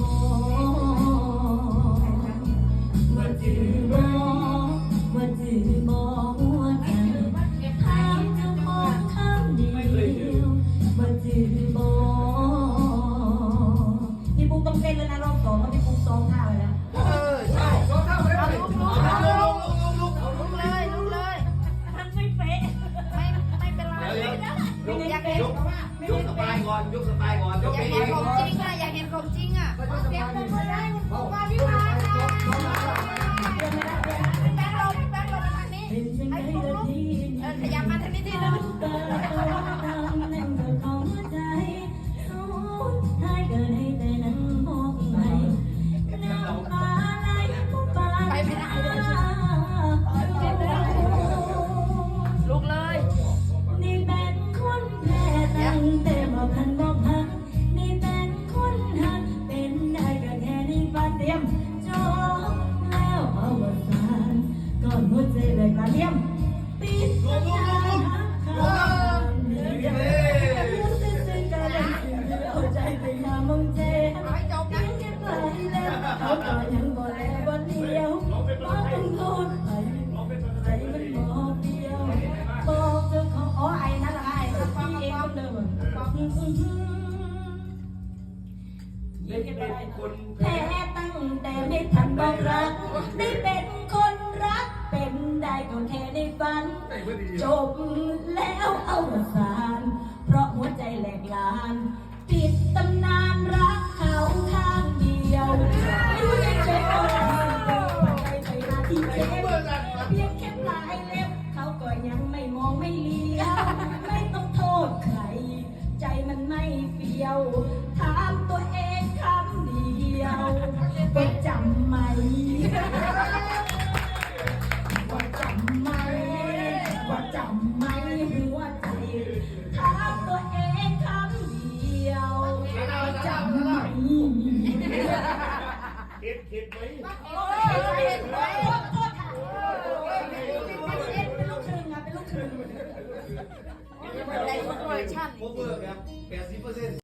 ว่ ยวเดี๋ยวอยากยกยกสบายก่อนยกสบายก่อนยกอไปยากเอเห็นงของจริงอะอยากเห็นของจริงอะเสียงปรบมือให้คุณครูมาวิภาค่ะพี่แบงค์ลงพี่แบงค์ลงมาทางนี้เป็นจังไงให้คุณลุกขยับมาทางนี้ทีนึง หัวใจเลยกระเลียมปิดตำนานหักเขาเนื้อใจเรื่องซึ้งๆก็ได้สิ่งที่เอาใจไปหามองเจเอาให้จบยังแค่ปลายแล้วเขาก็ยังบ่แลบ่เดียวบ่ต้องโทษใครใจมันบอกเดียวบอกเจ้าของอ๋อไอ้นั่นละไอ้พี่เองคนเดิมเล่นกันไปได้คนแพ้ตั้งแต่ไม่ทันบอกรักได้เป็น ก็แค่ได้ฝัน จบแล้วเอาสาร เพราะหัวใจแหลกลานปิดตำนานรักเขาข้างเดียวอยู่ในใจเอาใจไปหาที่เจ็บเพียงแค่ปลายเล็บ เขาก็ยังไม่มองไม่เลี้ยวไม่ต้องโทษใคร ใจมันไม่เฟียวถามตัว ถามตัวเองคำเดียวว่าจำไหมเข็ดผิดไหมโอ้ยเห็นไหมโทษค่ะเป็นลูกชึงอะเป็นลูกชึงอะไรโคเวอร์ครับแปดสิบเปอร์เซ็นต์